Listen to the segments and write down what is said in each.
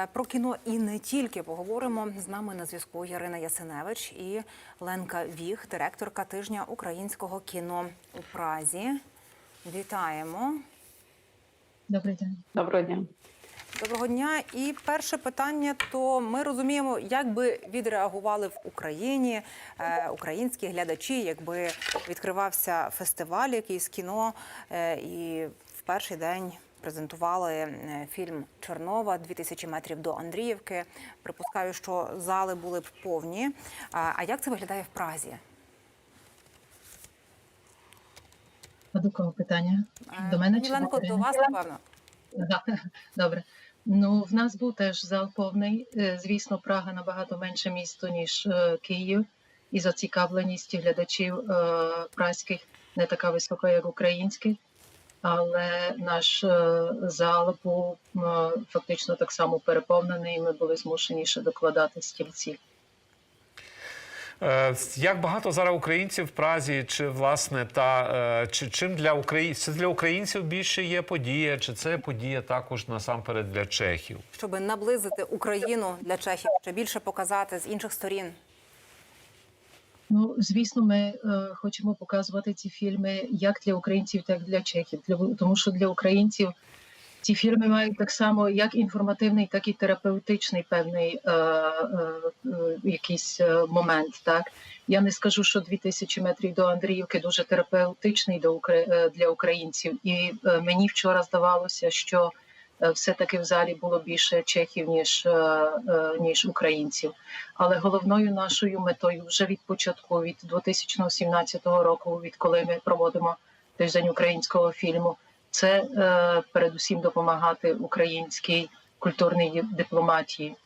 Е, Про кіно і не тільки поговоримо з нами на зв'язку Ярина Ясиневич і Ленка Віх, директорка тижня українського кіно у Празі. Вітаємо. Добрий день. Доброго дня. Доброго дня. І перше питання: то ми розуміємо, як би відреагували в Україні е, українські глядачі, якби відкривався фестиваль якийсь кіно, е, і в перший день презентували е, фільм Чернова «2000 метрів до Андріївки. Припускаю, що зали були б повні. А, як це виглядає в Празі? А до кого питання? Е, До мене чи до вас напевно. Добре. Ну, в нас був теж зал повний. Е, Звісно, Прага набагато менше місто, ніж Київ, і зацікавленість глядачів празьких не така висока, як українських. Але наш е, зал був е, фактично так само переповнений, і ми були змушені ще докладати стільці. Е, Як багато зараз українців в Празі, чи власне та чи чим для українців це для українців більше є подія, чи це подія також насамперед для чехів? щоб наблизити Україну для Чехів, ще більше показати з інших сторін. Ну, звісно, ми е, хочемо показувати ці фільми як для українців, так і для чехів. Для, тому що для українців ці фільми мають так само як інформативний, так і терапевтичний певний е, е, е, якийсь е, момент. Так я не скажу, що 2000 метрів до Андріївки дуже терапевтичний до е, для українців. І мені вчора здавалося, що все-таки в залі було більше чехів ніж, е, е, ніж українців. Але головною нашою метою вже від початку, від 2017 року, відколи ми проводимо тиждень українського фільму, це е, передусім допомагати українській культурній дипломатії,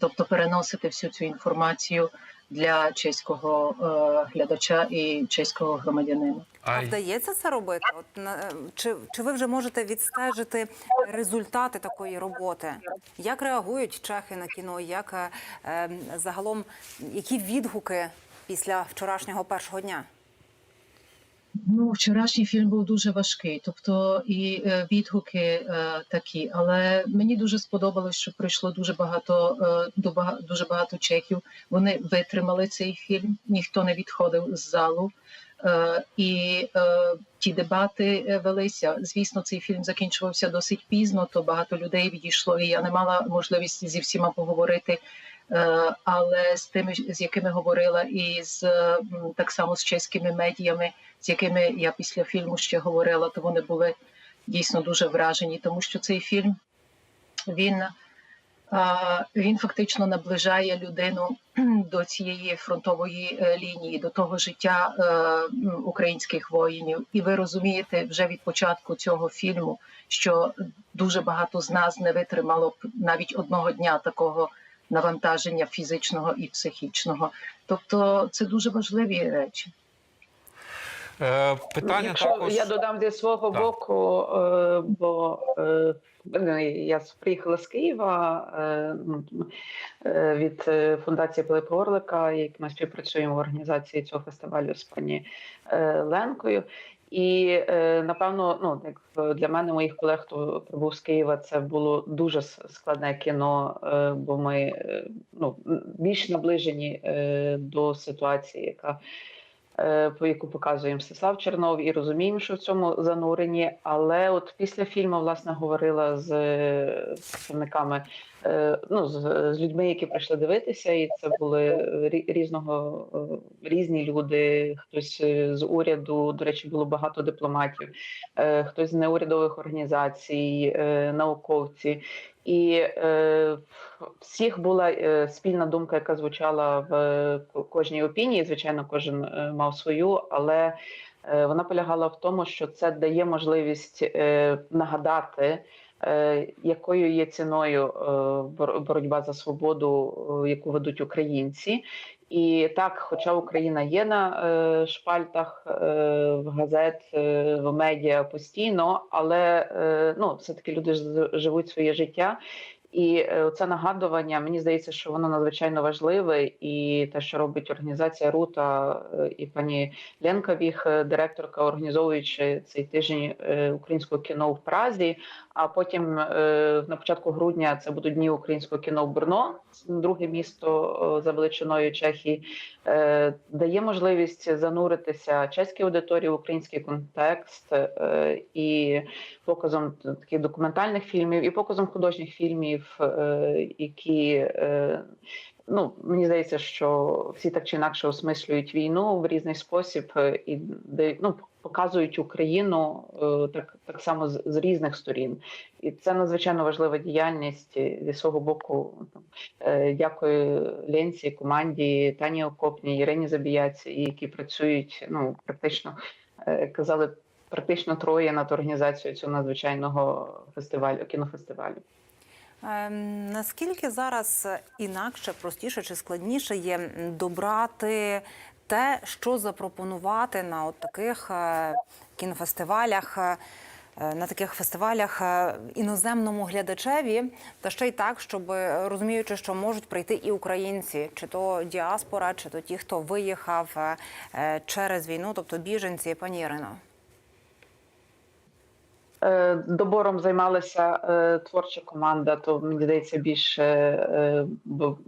тобто переносити всю цю інформацію для чеського е, глядача і чеського громадянина. А вдається це робити? От на е, чи, чи ви вже можете відстежити результати такої роботи? Як реагують чехи на кіно? Як е, е, загалом які відгуки після вчорашнього першого дня? Ну, вчорашній фільм був дуже важкий, тобто і е, відгуки е, такі. Але мені дуже сподобалось, що прийшло дуже багато е, до бага- дуже багато чехів. Вони витримали цей фільм, ніхто не відходив з залу. Е, і е, ті дебати е, велися. Звісно, цей фільм закінчувався досить пізно, то багато людей відійшло, і я не мала можливості зі всіма поговорити. Е, але з тими, з якими говорила, і з так само з чеськими медіями, з якими я після фільму ще говорила, то вони були дійсно дуже вражені, тому що цей фільм він, він фактично наближає людину до цієї фронтової е, лінії, до того життя е, українських воїнів. І ви розумієте вже від початку цього фільму, що дуже багато з нас не витримало б навіть одного дня такого навантаження фізичного і психічного. Тобто це дуже важливі речі. Е, Питання Якщо також я додам зі свого Так. боку, е, бо е, я приїхала з Києва ну, від фундації Пилипа Орлика, як ми співпрацюємо в організації цього фестивалю з пані Ленкою. І напевно, ну як для мене, моїх колег, хто прибув з Києва, це було дуже складне кіно, бо ми ну більш наближені до ситуації, яка по яку показує Мстислав Чернов, і розуміємо, що в цьому занурені. Але от після фільму власне говорила з е, представниками, е, ну з, з людьми, які прийшли дивитися, і це були різного е, різні люди. Хтось е, з уряду, до речі, було багато дипломатів, е, хтось з неурядових організацій, е, науковці. І е, всіх була е, спільна думка, яка звучала в е, кожній опінії. Звичайно, кожен е, мав свою, але е, вона полягала в тому, що це дає можливість е, нагадати, е, якою є ціною е, боротьба за свободу, е, яку ведуть українці. І так, хоча Україна є на е, шпальтах е, в газет, е, в медіа постійно, але е, ну, все-таки люди ж живуть своє життя. І е, це нагадування, мені здається, що воно надзвичайно важливе, і те, що робить організація Рута е, і пані Ленка Віх, е, директорка, організовуючи цей тиждень українського кіно в Празі. А потім на початку грудня це будуть дні українського кіно в Брно, друге місто за величиною Чехії. Дає можливість зануритися чеській аудиторії в український контекст і показом таких документальних фільмів, і показом художніх фільмів, е, які е, ну мені здається, що всі так чи інакше осмислюють війну в різний спосіб е, і ну показують Україну так, так само з, з різних сторін, і це надзвичайно важлива діяльність зі свого боку. Дякую Ленці, команді Тані Окопній, Ірині Забіяці, які працюють ну практично казали. Практично троє над організацією цього надзвичайного фестивалю кінофестивалю. Ем, Наскільки зараз інакше, простіше чи складніше є добрати те, що запропонувати на от таких е, кінофестивалях, е, на таких фестивалях е, іноземному глядачеві, та ще й так, щоб розуміючи, що можуть прийти і українці, чи то діаспора, чи то ті, хто виїхав через війну, тобто біженці, пані Ірино. Е, Добором займалася е, творча команда, то мені здається більше е,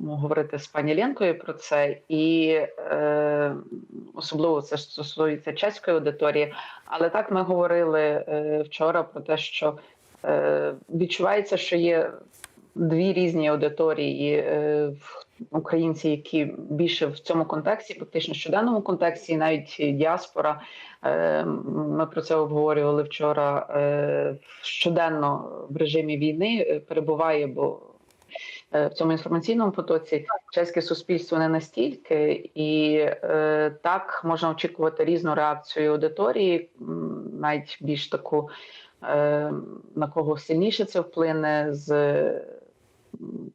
говорити з пані Ленкою про це, і особливо це стосується чеської аудиторії. Але так ми говорили вчора про те, що відчувається, що є дві різні аудиторії. В- Українці, які більше в цьому контексті, фактично щоденному контексті, навіть діаспора. Е, Ми про це обговорювали вчора. е, Щоденно в режимі війни е, перебуває, бо в цьому інформаційному потоці чеське суспільство не настільки, і так можна очікувати різну реакцію аудиторії, навіть більш таку на кого сильніше це вплине з.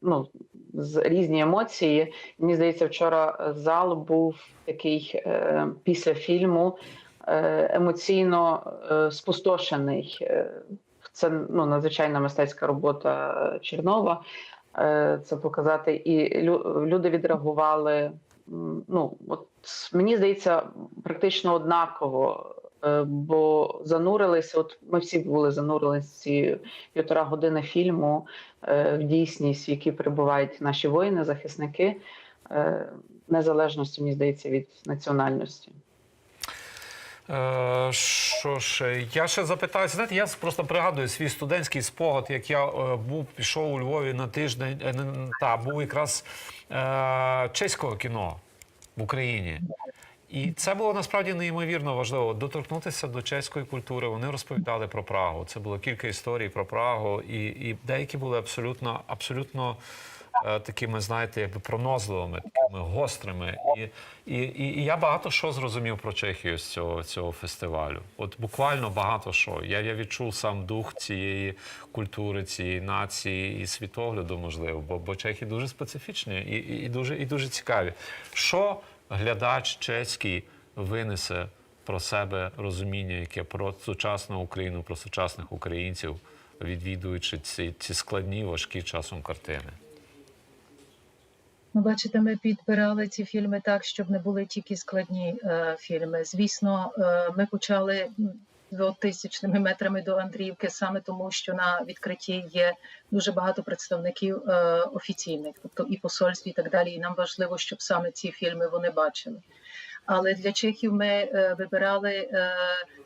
Ну, з різні емоції. Мені здається, вчора зал був такий е, після фільму е, емоційно е, спустошений. Е, Це ну, надзвичайна мистецька робота е, Чернова. Е, Це показати. І лю- люди відреагували. Ну, от мені здається, практично однаково. Е, Бо занурилися, от ми всі були занурилися ці півтора години фільму е, в дійсність, в якій перебувають наші воїни, захисники, е, незалежності, мені здається, від національності. Що ж, я ще запитаю, знаєте, я просто пригадую свій студентський спогад, як я був, пішов у Львові на тиждень, та був якраз чеського кіно в Україні. І це було насправді неймовірно важливо доторкнутися до чеської культури. Вони розповідали про Прагу. Це було кілька історій про Прагу, і, і деякі були абсолютно, абсолютно е, такими, знаєте, якби пронозливими, такими гострими. І, і, і, і я багато що зрозумів про Чехію з цього, цього фестивалю. От буквально багато що. Я, я відчув сам дух цієї культури, цієї нації і світогляду, можливо, бо, бо чехи дуже специфічні і, і, і, дуже, і дуже цікаві. Що глядач чеський винесе про себе розуміння, яке про сучасну Україну, про сучасних українців, відвідуючи ці, ці складні, важкі часом картини. Ну, бачите, ми підбирали ці фільми так, щоб не були тільки складні е, фільми. Звісно, е, ми почали м, до тисячними метрами до Андріївки саме тому, що на відкритті є дуже багато представників е, офіційних, тобто і посольств, і так далі. І нам важливо, щоб саме ці фільми вони бачили. Але для чехів ми е, вибирали е,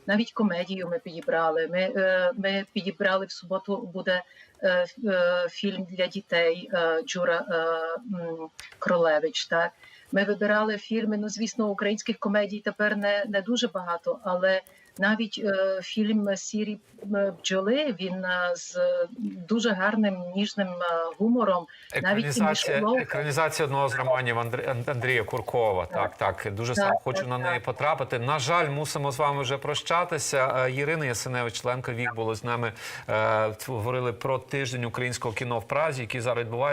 навіть комедію. Ми підібрали. Ми, ми підібрали в суботу. Буде фільм для дітей Джура Кролевич. Так ми вибирали фільми. Ну звісно, українських комедій тепер не, не дуже багато, але навіть е, фільм Сірі бджоли він е, з дуже гарним ніжним е, гумором. Навіть Екранізація, Мишелов. екранізація одного з романів Андр- Андрія Куркова. Так, так. Дуже Так, сам так, хочу на так. неї потрапити. На жаль, мусимо з вами вже прощатися. Ірина Ясиневич, членка ВІК, була з нами. Е, Говорили про тиждень українського кіно в Празі, який зараз відбувається.